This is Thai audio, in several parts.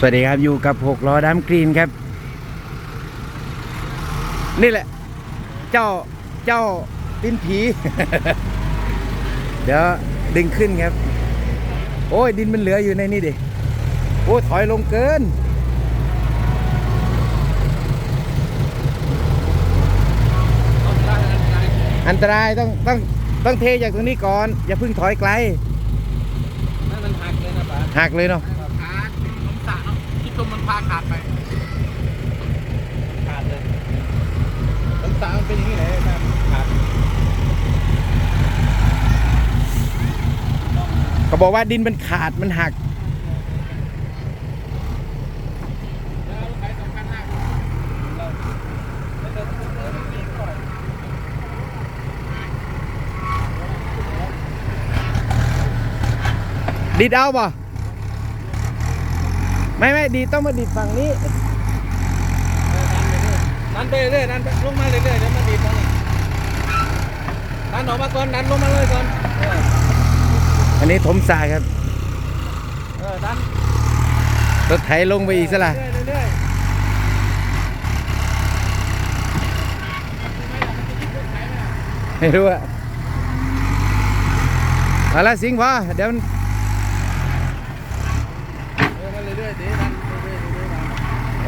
สวัสดีครับอยู่กับหกล้อดำกรีนครับ นี่แหละ เจ้าเจ้าดินผี เดี๋ยวดึงขึ้นครับ โอ้ยดินมันเหลืออยู่ในนี่ดิโอ้ยถอยลงเกิน อันตรายต้องต้องต้องเทจากตรงนี้ก่อน อย่าเพิ่งถอยไกล นั่นมันหักเลยนะป๋าหักเลยเนาะ ขาดผมสระเนาะ ที่ตุ้มมันพาขาดไป ขาดเลยผมสระมันเป็นอย่างนี้เลยครับขาดเขาบอกว่าดินมันขาดมันหักแล้วใครสำคัญมากเราแล้วจะเออมันมีก่อนดีดเอาป่ะ ไม่ไม่ดีดต้องมาดีดฝั่งนี้เออดันไปเรื่อยดันไปเรื่อยดันไปลงมาเรื่อยๆเดี๋ยวมันดีดตรงนี้ดันออกมาก่อนดันลงมาเลยก่อนเอออันนี้ถมทรายครับเออดันรถไถลงไปอีกซะละเรื่อยๆเรื่อยไม่รู้อะเอาละสิงห์พอเดี๋ยว เ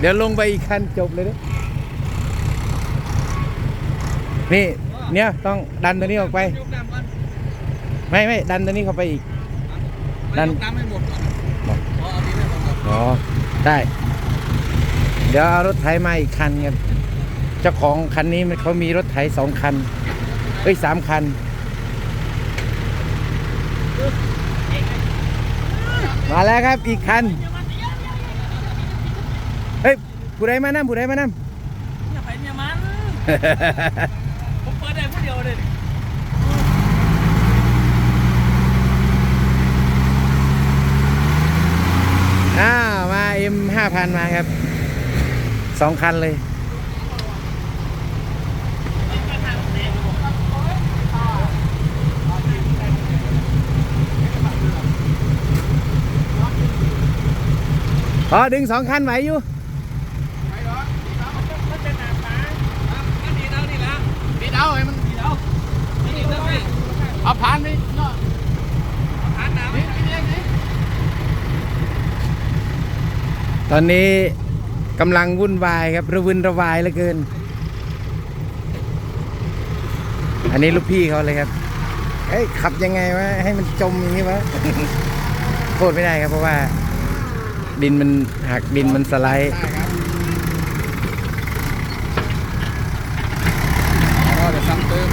เดี๋ยวลงไปอีกคันจบเลยเด้นี่ เนี่ยต้องดันตัวนี้ออกไป ยกกล้ามก่อนไม่ไม่ดันตัวนี้เข้าไปอีก ดัน ยกกล้ามให้หมดก่อนอ๋อเอาดีไหมผมก่อนอ๋อ ได้ เดี๋ยวเอารถไถมาอีกคันครับเจ้าของคันนี้มันเขามีรถไถสองคัน เอ้ยสามคัน มาแล้วครับอีกคัน เผู้ใดมานั่ผู้ใดมานั่อย่าไปเนี่ยมัน ผมเปิดได้ผู้เดียวเลยอ้าวมาเอ็มห้าพันมาครับสองคันเลยอ๋อดึงสองคันไหวอยู่ ไปเหรอดีเอามันจะหนาตามันดีเอานี่ละดีเอาให้มันดีเอาไม่ดีเอาไป เอาผ่านไปเนาะเอาผ่านหนาวนี่นี่นี่ตอนนี้กำลังวุ่นวายครับระวินระวายเหลือเกิน อันนี้ลูกพี่เขาเลยครับเอ้ยขับยังไงวะให้มันจมอย่างนี้วะโทษไม่ได้ครับเพราะว่า ดินมันหักดินมันสไลด์ ได้ครับรอจะซ้ำเติม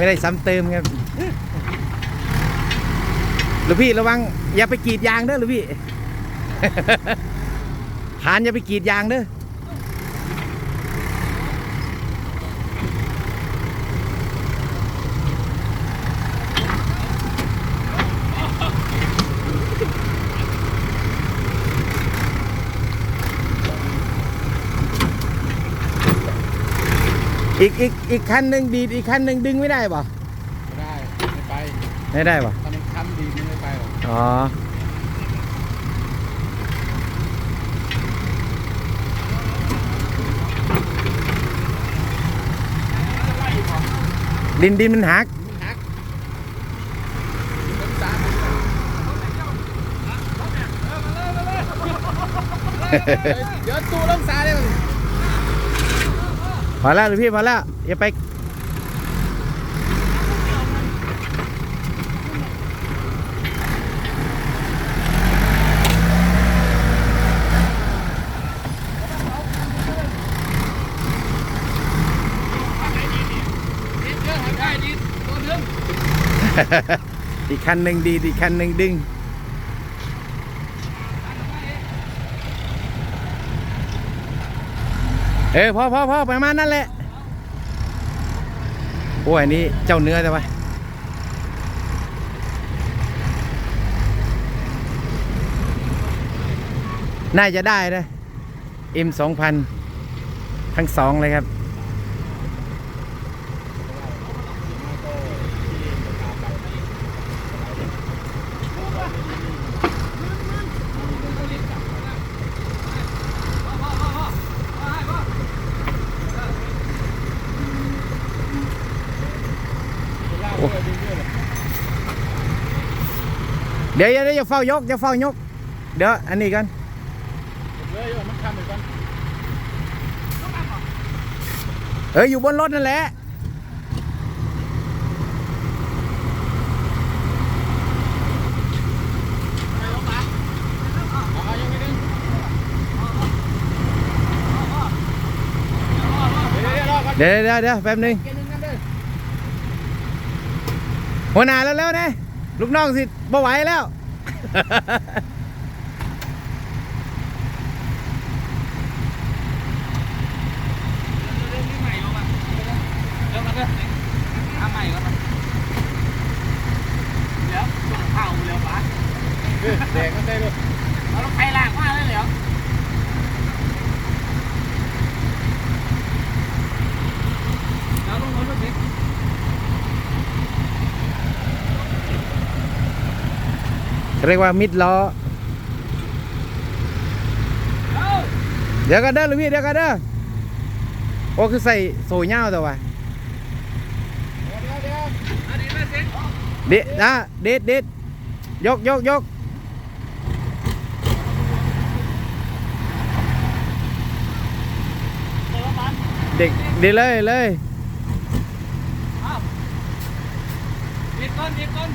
ไม่ได้ซ้ำเติมครับหรือพี่ระวังอย่าไปกรีดยางเด้อหรือพี่ผานอย่าไปกรีดยางเด้อ อีกอีกอีกคันหนึ่งดีดอีกคันหนึ่งดึงไม่ได้ป่ะได้ไม่ไปไม่ได้ป่ะถ้ามันคันดีมันไม่ไปหรอกอ๋อดินดินมันหักมันหักต้นสามเดี๋ยวตู้ลงสาเลยมัน พอแล้วหรือพี่พอแล้วอย่าไปเยอะหายได้ดีตัวนึงอีกคันหนึ่งดีดอีกคันหนึ่งดึง เออพ่อพ่อพ่อไปมานั่นแหละโอ้ยอันนี้เจ้าเนื้อจะไปน่าจะได้นะ M สองพันทั้งสองเลยครับ เดี๋ยวเดี๋ยวเดี๋ยวอย่าเฝ้ายกอย่าเฝ้ายก เดี๋ยวอันนี้กันเลยมันทำไปก่อนเอออยู่บนรถนั่นแหละเอายังไม่ดึงเดี๋ยวเดี๋ยวรอก่อนเดี๋ยวเดี๋ยวเดี๋ยวแป๊บหนึงเกียร์หนึ่งกันเด้อหัวหน้าแล้วแล้วๆนะ ลูกน้องสิบ่ไหวแล้วเรื่องใหม่งมาเริ่มกันเด้อทำใหม่ก่อนนะเดี๋ยวส่งข้าวเร็วปะแดงก็ได้เลยเอารถไปล่างมาเลยเหรอแล้วลงรถสิ เรียกว่ามิดล้อ เดี๋ยวกันเด้อลูกพี่เดี๋ยวกันเด้อโอ้คือใส่โซ่เงาแต่ว่าเด็ดนะเด็ดเด็ดยกยกยกเดี๋ยวมันเด็กเด็ดเลยเลย เอา ดีดก่อนดีดก่อน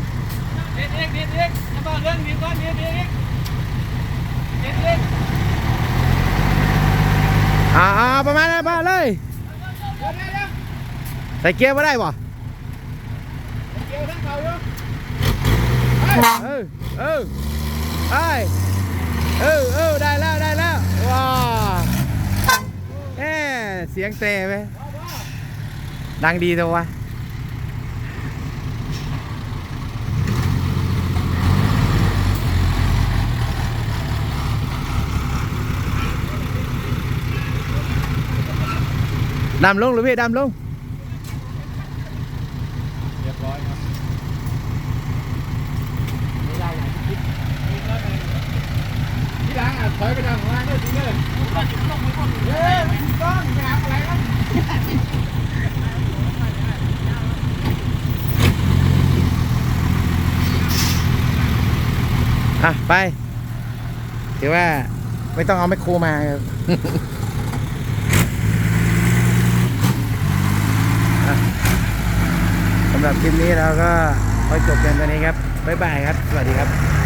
ดีดเอกดีดเอกจะบอกเรื่องดีดก่อนดีดเอกดีดเอกอ่าอ่าประมาณนั้นมาเลยเดี๋ยวเดี๋ยวเดี๋ยวใส่เกียร์มาได้ป่ะเกี่ยวทั้งเก่าอยู่เออเออไปเออเออได้แล้วได้แล้วว้าแหมเสียงเตะไปดังดีตัววะ ดำลงหรือพี่ดำลงเรียบร้อยครับไม่ได้อย่างที่คิดที่หลังอะถอยไปทางข้างล่างด้วยจริงเลยเราจะต้องมือคนอื่นเฮ้ยไม่ถูกต้องไปหาอะไรครับอะไปถือว่าไม่ต้องเอาไมคโครมาครับ อะสำ หรับคลิปนี้เราก็ขอจบกันตอนนี้ครับ บ๊ายบายครับ สวัสดีครับ